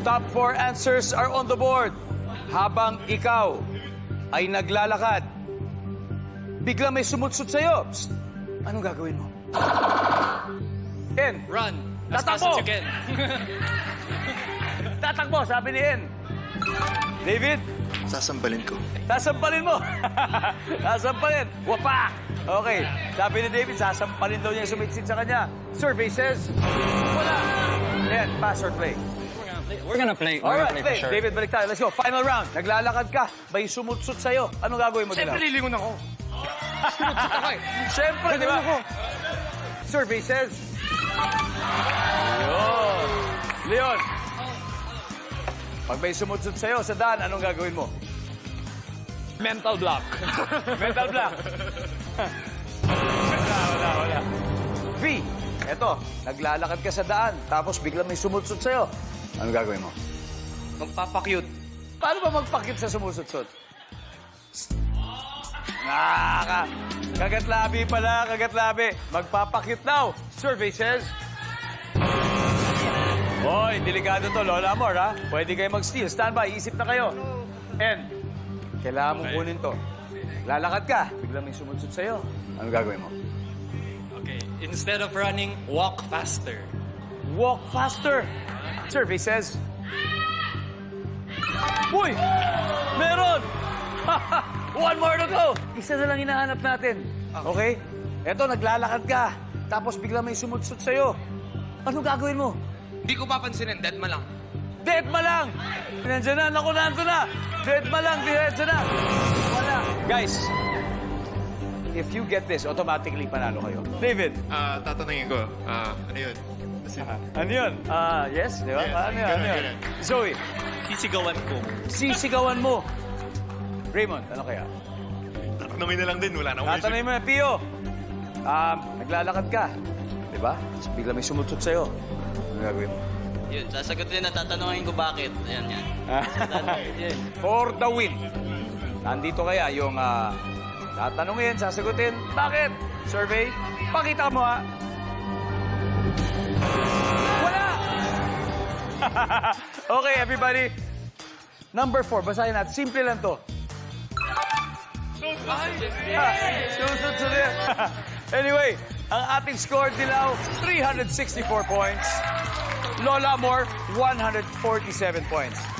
Top four answers are on the board. Habang ikaw ay naglalakad, bigla may sumutsut sa'yo. Psst! Anong gagawin mo? Ken, Run. As fast Tatakbo! you can. tatakbo, sabi ni Ken. David, Sasambalin ko. sasampalin mo. sasampalin. Wapa! Okay, sabi ni David, sasampalin daw niya yung sumitsit sa kanya. Survey says, wala. Yan, pass or play. We're gonna play. We're Alright, gonna play play. for sure. David, balik tayo. Let's go. Final round. Naglalakad ka. May sumutsut sa'yo. Anong gagawin mo Siyempre, lilingon ako. Sumutsut ako eh. Siyempre, di ba? Survey says... Leon. Leon. Pag may sumutsut sa'yo sa daan, anong gagawin mo? Mental block. Mental block. wala, wala, wala. V. Eto, naglalakad ka sa daan, tapos biglang may sumutsut sa'yo. Anong gagawin mo? Magpapakyut. Paano ba magpakit sa sumusutsot? Nakaka. Kagatlabi pala, kagatlabi. Magpapakit daw. Survey says... Hoy, delikado to, Lola Amor, ha? Pwede kayo mag-steal. Stand by, isip na kayo. And, kailangan mong kunin to. Lalakad ka, biglang may sumutsut sa'yo. Ano gagawin mo? Okay. Instead of running, walk faster. Walk faster. Survey says... Uy! Meron! One more to go! Isa na lang hinahanap natin. Okay? Eto, naglalakad ka. Tapos bigla may sumutsut sa'yo. Ano gagawin mo? Hindi ko papansinin, dead ma lang. Dead ma lang! Nandiyan na, naku, nandun na! Dead ma lang, diretso na! Wala. Guys, if you get this, automatically panalo kayo. David, Ah, tatanungin ko. Ah, ano yun? Kasi, ano yun? Ah, yes, di ba? Yes, ano yun? Ano yun? ganun. Zoe, Sisigawan ko. sisigawan mo. Raymond, ano kaya? tatanungin na lang din. Wala na akong Tatanungin mo na, Pio. Um, naglalakad ka. Di ba? Tapos bigla may sumutsut sa'yo. Ano gagawin mo? Yun, sasagutin na tatanungin ko bakit. Ayan, yan. Yun. For the win. Nandito kaya yung ah, tatanungin, sasagutin, bakit? Survey, pakita mo ha. Wala! okay, everybody. Number four, basahin natin. Simple lang to. Susunod anyway, ang ating score dilaw, 364 points. Lola Moore, 147 points.